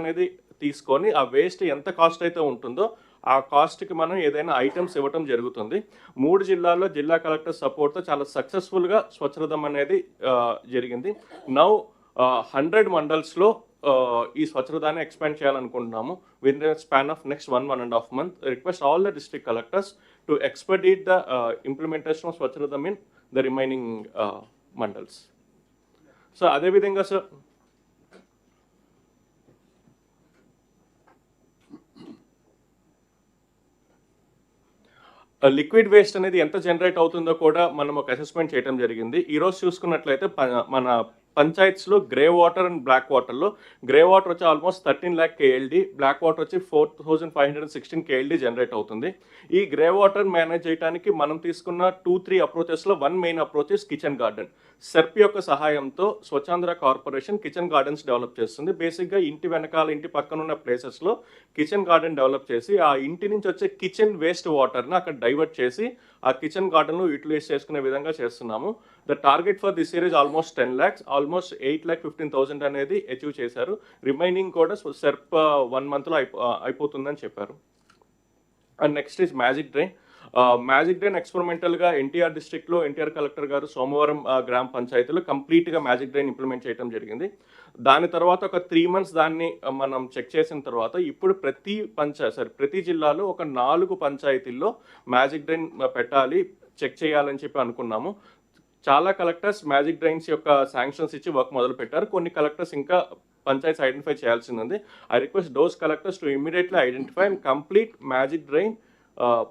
అనేది తీసుకొని ఆ వేస్ట్ ఎంత కాస్ట్ అయితే ఉంటుందో ఆ కాస్ట్కి మనం ఏదైనా ఐటమ్స్ ఇవ్వటం జరుగుతుంది. మూడు జిల్లాల్లో జిల్లా కలెక్టర్ సపోర్ట్తో చాలా సక్సెస్ఫుల్గా స్వచ్ఛరథం అనేది జరిగింది. నౌ హండ్రెడ్ మండల్స్లో ఈ స్వచ్ఛరథాన్ని ఎక్స్పాండ్ చేయాలనుకుంటున్నాము. With the span of next one one and half month request all the district collectors to expedite the implementation of Swachharatham in the remaining mandals. So అదేవిధంగా సార్ లిక్విడ్ వేస్ట్ అనేది ఎంత generate అవుతుందో కూడా మనం ఒక assessment చేయడం జరిగింది. ఈరోజు చూసుకున్నట్లయితే ప- మన పంచాయత్స్లో గ్రే వాటర్ అండ్ బ్లాక్ వాటర్లో. గ్రే వాటర్ వచ్చి almost thirteen lakh KLD. Black water వచ్చి four thousand five hundred sixteen KLD generate అవుతుంది. ఈ గ్రే వాటర్ మేనేజ్ చేయడానికి మనం తీసుకున్న two three అప్రోచెస్లో one main approach is kitchen garden. SERP యొక్క సహాయంతో Swachhandhra corporation kitchen gardens develop చేస్తుంది. బేసిక్గా ఇంటి వెనకాల ఇంటి పక్కన ఉన్న ప్లేసెస్లో కిచెన్ గార్డెన్ డెవలప్ చేసి ఆ ఇంటి నుంచి వచ్చే కిచెన్ వేస్ట్ వాటర్ని అక్కడ డైవర్ట్ చేసి ఆ కిచెన్ గార్డెన్లో యూటిలైజ్ చేసుకునే విధంగా చేస్తున్నాము. The target for this year is almost ten lakhs almost eight lakh fifteen thousand అనేది అచీవ్ చేశారు. రిమైనింగ్ కూడా సెర్ప్ uh, వన్ మంత్లో అయిపో uh, అయిపోతుందని చెప్పారు. And next is magic drain magic drain ఎక్స్పెరిమెంటల్గా NTR డిస్ట్రిక్ట్లో ఎన్టీఆర్ కలెక్టర్ గారు సోమవారం uh, గ్రామ పంచాయతీలో కంప్లీట్గా మ్యాజిక్ డ్రైన్ ఇంప్లిమెంట్ చేయడం జరిగింది. దాని తర్వాత ఒక త్రీ మంత్స్ దాన్ని మనం చెక్ చేసిన తర్వాత ఇప్పుడు ప్రతి పంచా సారీ ప్రతి జిల్లాలో ఒక నాలుగు పంచాయతీల్లో మ్యాజిక్ డ్రైన్ పెట్టాలి చెక్ చేయాలని చెప్పి అనుకున్నాము. చాలా కలెక్టర్స్ మ్యాజిక్ డ్రైన్స్ యొక్క శాంక్షన్స్ ఇచ్చి వర్క్ మొదలు పెట్టారు కొన్ని కలెక్టర్స్ ఇంకా పంచాయత్స్ ఐడెంటిఫై చేయాల్సి ఉంది I request those collectors to immediately identify and complete magic drain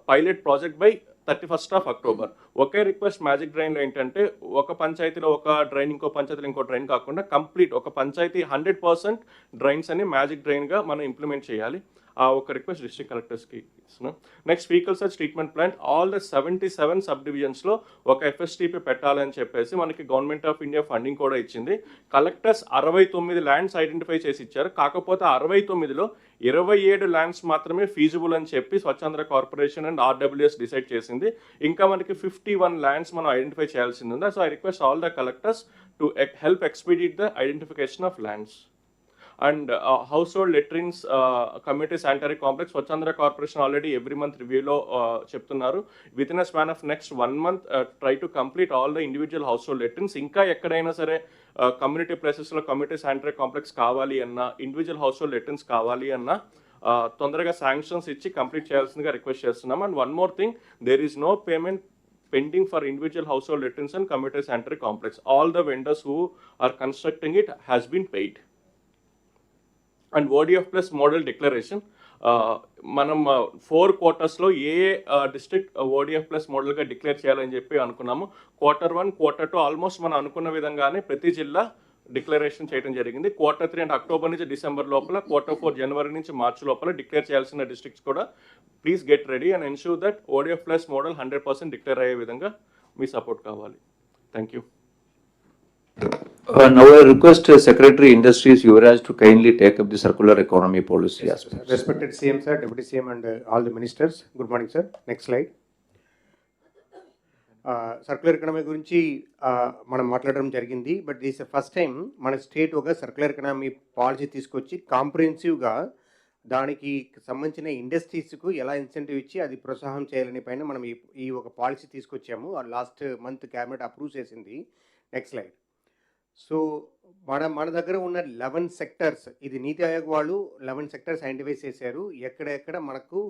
pilot project by thirty first of October okay request magic డ్రైన్లో ఏంటంటే ఒక పంచాయతీలో ఒక డ్రైన్ ఇంకో పంచాయతీలో ఇంకో డ్రైన్ కాకుండా కంప్లీట్ ఒక పంచాయతీ హండ్రెడ్ పర్సెంట్ డ్రైన్స్ అని మ్యాజిక్ డ్రైన్గా మనం ఇంప్లిమెంట్ చేయాలి. ఆ ఒక రిక్వెస్ట్ డిస్ట్రిక్ట్ కలెక్టర్స్కి ఇస్తున్నాం. Next faecal sludge treatment plant all the seventy seven sub డివిజన్స్లో ఒక ఎఫ్ఎస్టీపీ పెట్టాలని చెప్పేసి మనకి గవర్నమెంట్ ఆఫ్ ఇండియా ఫండింగ్ కూడా ఇచ్చింది. కలెక్టర్స్ అరవై తొమ్మిది ల్యాండ్స్ ఐడెంటిఫై చేసి ఇచ్చారు. కాకపోతే అరవై తొమ్మిదిలో ఇరవై ఏడు ల్యాండ్స్ మాత్రమే ఫీజిబుల్ అని చెప్పి Swachhandhra corporation and RWS decide చేసింది. ఇంకా మనకి ఫిఫ్టీ వన్ ల్యాండ్స్ మనం ఐడెంటిఫై చేయాల్సింది ఉంది. So I request all the collectors to help expedite the identification of lands and household latrines community sanitary complex Swachhandhra corporation already every month రివ్యూలో చెప్తున్నారు with in a span of next one month try to complete all the individual household latrines ఇంకా ఎక్కడైనా సరే community ప్లేసెస్లో community sanitary complex కావాలి అన్న individual household latrines కావాలి అన్న తొందరగా శాంక్షన్స్ ఇచ్చి కంప్లీట్ చేయాల్సిందిగా రిక్వెస్ట్ చేస్తున్నాం and one more thing there is no payment pending for individual household returns and community sanitary complex. All the vendors who are constructing it has been paid. And ODF plus model declaration మనం four క్వార్టర్స్లో ఏ district ODF plus మోడల్గా declare చేయాలని చెప్పి అనుకున్నాము quarter one quarter two almost మనం అనుకున్న విధంగానే ప్రతి జిల్లా డిక్లరేషన్ చేయడం జరిగింది. క్వార్టర్ త్రీ అంటే అక్టోబర్ నుంచి డిసెంబర్ లోపల క్వార్టర్ ఫోర్ జనవరి నుంచి మార్చ్ లోపల డిక్లేర్ చేయాల్సిన డిస్ట్రిక్ట్స్ కూడా please get ready and ensure that ODF plus model hundred percent declare అయ్యే విధంగా మీ సపోర్ట్ కావాలి. Thank you Uh, Now I request uh, Secretary Industries Yuvraj to kindly take up the circular economy policy aspect. Respected CM sir, Deputy CM and uh, all the ministers, good morning sir. Next slide. Circular economy గురించి uh, మనం మాట్లాడడం జరిగింది but this first time మన state ఒక circular economy policy తీసుకొచ్చి కాంప్రిహెన్సివ్గా దానికి సంబంధించిన ఇండస్ట్రీస్కు ఎలా ఇన్సెంటివ్ ఇచ్చి అది ప్రోత్సాహం చేయాలని పైన మనం ఈ ఈ ఒక పాలసీ తీసుకొచ్చాము లాస్ట్ మంత్ క్యాబినెట్ అప్రూవ్ చేసింది నెక్స్ట్ స్లైడ్ సో మన మన దగ్గర ఉన్న లెవెన్ సెక్టర్స్ ఇది నీతి ఆయోగ్ వాళ్ళు లెవెన్ సెక్టర్స్ ఐడెంటిఫై చేశారు. ఎక్కడెక్కడ మనకు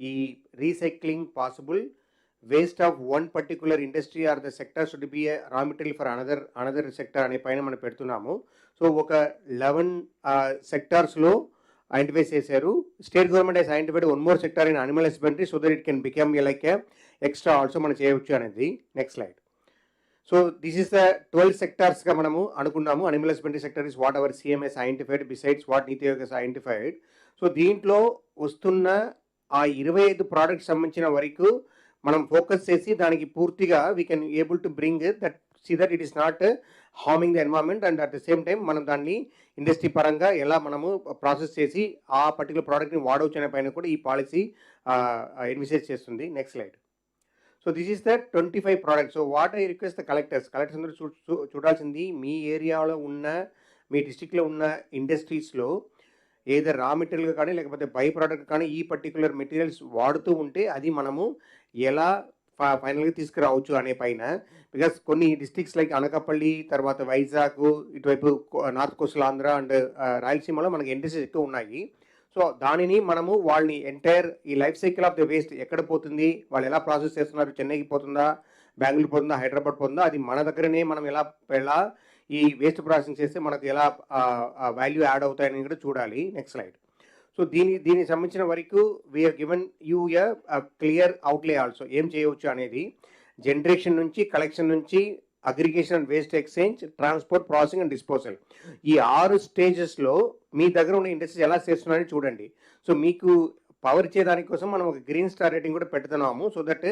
ఈ recycling possible? Waste of one particular industry or the sector should be a raw material for another another sector అనే పైన మనం పెడుతున్నాము. సో ఒక లెవెన్ సెక్టార్స్లో ఐడెంటిఫై చేశారు. State government has identified one more sector in animal husbandry so that it can become like extra also మనం చేయవచ్చు అనేది. Next slide. So this is the twelve సెక్టార్స్గా మనము అనుకున్నాము. Animal husbandry sector is what our CMS identified besides what NITI Aayog identified so దీంట్లో వస్తున్న ఆ ఇరవై ఐదు ప్రోడక్ట్స్ సంబంధించిన వరకు మనం ఫోకస్ చేసి దానికి పూర్తిగా we can able to bring that see that it is not harming the environment and at the same time మనం దాన్ని ఇండస్ట్రీ పరంగా ఎలా మనము ప్రాసెస్ చేసి ఆ పర్టికులర్ ప్రోడక్ట్ని వాడవచ్చు అనే పైన కూడా ఈ పాలసీ ఎన్విసేజ్ చేస్తుంది. Next slide so this is the twenty five products so what I request the collectors collectors అందరూ చూ చూడాల్సింది మీ ఏరియాలో ఉన్న మీ డిస్టిక్లో ఉన్న ఇండస్ట్రీస్లో ఏదో రా మెటీరియల్ కానీ లేకపోతే బై ప్రోడక్ట్ కానీ ఈ పర్టికులర్ మెటీరియల్స్ వాడుతూ ఉంటే అది మనము ఎలా ఫైనల్గా తీసుకురావచ్చు అనే పైన. బికాస్ కొన్ని డిస్ట్రిక్ట్స్ లైక్ అనకాపల్లి తర్వాత వైజాగ్ ఇటువైపు కో- north coastal Andhra and uh, రాయలసీమలో మనకి ఇండస్ట్రీస్ ఎక్కువ ఉన్నాయి. సో దానిని మనము వాళ్ళని ఎంటైర్ ఈ life cycle of the waste ఎక్కడ పోతుంది? వాళ్ళు ఎలా ప్రాసెస్ చేస్తున్నారు? చెన్నైకి పోతుందా? బెంగళూరు పోతుందా? హైదరాబాద్ పోతుందా? అది మన దగ్గరనే మనం ఎలా ఎలా ఈ వేస్ట్ ప్రాసెసింగ్ చేస్తే మనకు ఎలా వాల్యూ యాడ్ అవుతాయని కూడా చూడాలి. నెక్స్ట్ స్లైడ్ సో దీని దీనికి సంబంధించిన వరకు we are given you a clear outlay also ఏం చేయవచ్చు అనేది? జనరేషన్ నుంచి కలెక్షన్ నుంచి aggregation and waste exchange transport processing and disposal ఈ ఆరు స్టేజెస్లో మీ దగ్గర ఉన్న ఇండస్ట్రీస్ ఎలా చేస్తున్నారని చూడండి. సో మీకు పవర్ ఇచ్చేదాని కోసం మనం ఒక గ్రీన్ స్టార్ రేటింగ్ కూడా పెడుతున్నాము. So that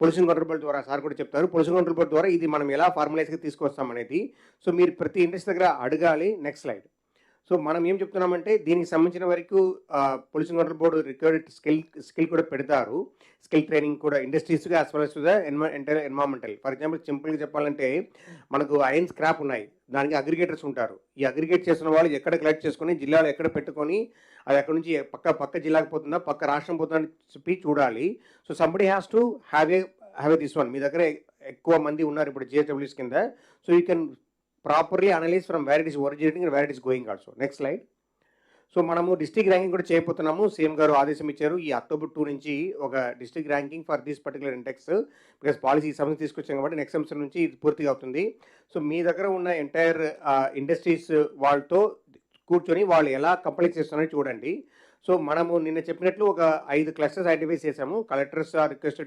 pollution control board ద్వారా సార్ కూడా చెప్తారు. పొల్యూషన్ కంట్రోల్ బోర్డ్ ద్వారా ఇది మనం ఎలా ఫార్ములైజ్గా తీసుకొస్తాం అనేది. సో మీరు ప్రతి ఇండస్ట్రీ దగ్గర అడగాలి. నెక్స్ట్ స్లైడ్ సో మనం ఏం చెప్తున్నామంటే దీనికి సంబంధించిన వరకు pollution control board required skill skill కూడా పెడతారు. స్కిల్ ట్రైనింగ్ కూడా ఇండస్ట్రీస్గా as well as the entire environmental for example సింపుల్గా చెప్పాలంటే మనకు ఐరన్ స్క్రాప్ ఉన్నాయి. దానికి అగ్రిగేటర్స్ ఉంటారు. ఈ అగ్రిగేట్ చేసిన వాళ్ళు ఎక్కడ కలెక్ట్ చేసుకొని జిల్లాలో ఎక్కడ పెట్టుకొని అది అక్కడ నుంచి పక్క పక్క జిల్లాకు పోతుందా పక్క రాష్ట్రం పోతుందా అని చెప్పి చూడాలి. So somebody has to have a have a this one మీ దగ్గర ఎక్కువ మంది ఉన్నారు ఇప్పుడు జిఎస్డబ్ల్యూస్ కింద. So you can properly analyse from where it is originating where it is going also next slide so మనము డిస్ట్రిక్ట్ ర్యాంకింగ్ కూడా చేయబోతున్నాము. CM గారు ఆదేశం ఇచ్చారు. ఈ అక్టోబర్ టూ నుంచి ఒక district ranking for this particular index because policy ఈ సంవత్సరం తీసుకొచ్చాం కాబట్టి నెక్స్ట్ సంవత్సరం నుంచి ఇది పూర్తిగా అవుతుంది. సో మీ దగ్గర ఉన్న ఎంటైర్ ఇండస్ట్రీస్ వాళ్ళతో కూర్చొని వాళ్ళు ఎలా కంప్లీట్ చేస్తున్నారో చూడండి. సో మనము నిన్న చెప్పినట్లు ఒక ఐదు క్లస్టర్స్ ఐడెంటిఫై చేసాము కలెక్టర్స్ ఆర్ రిక్వెస్టెడ్